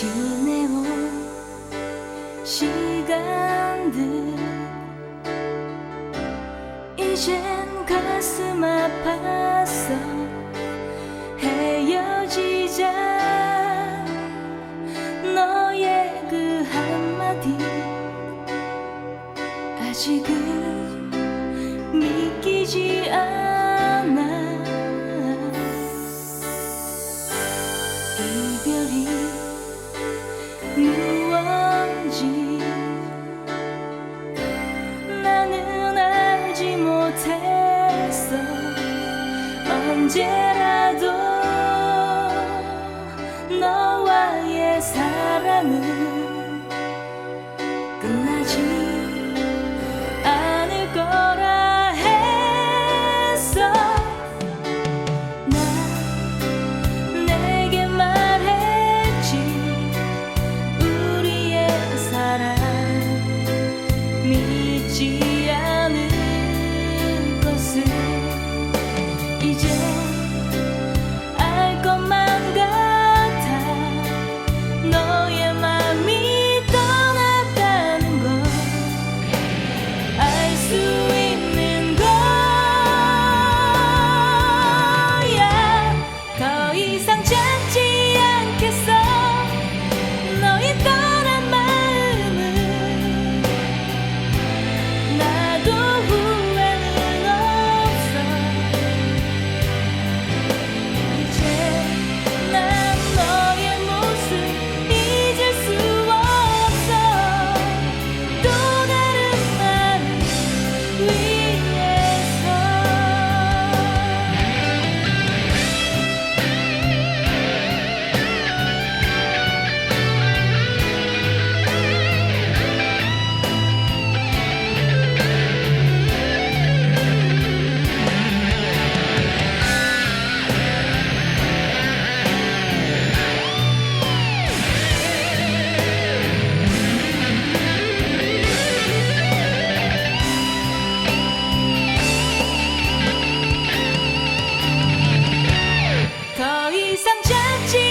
지내온 시간들. 이젠 가슴 아파서 헤어지자. 너의 그 한마디 아직은 믿기지 않아. 이별이 유언지. 나는 알지 못했어. 언제라도 너와의 사랑은 真情。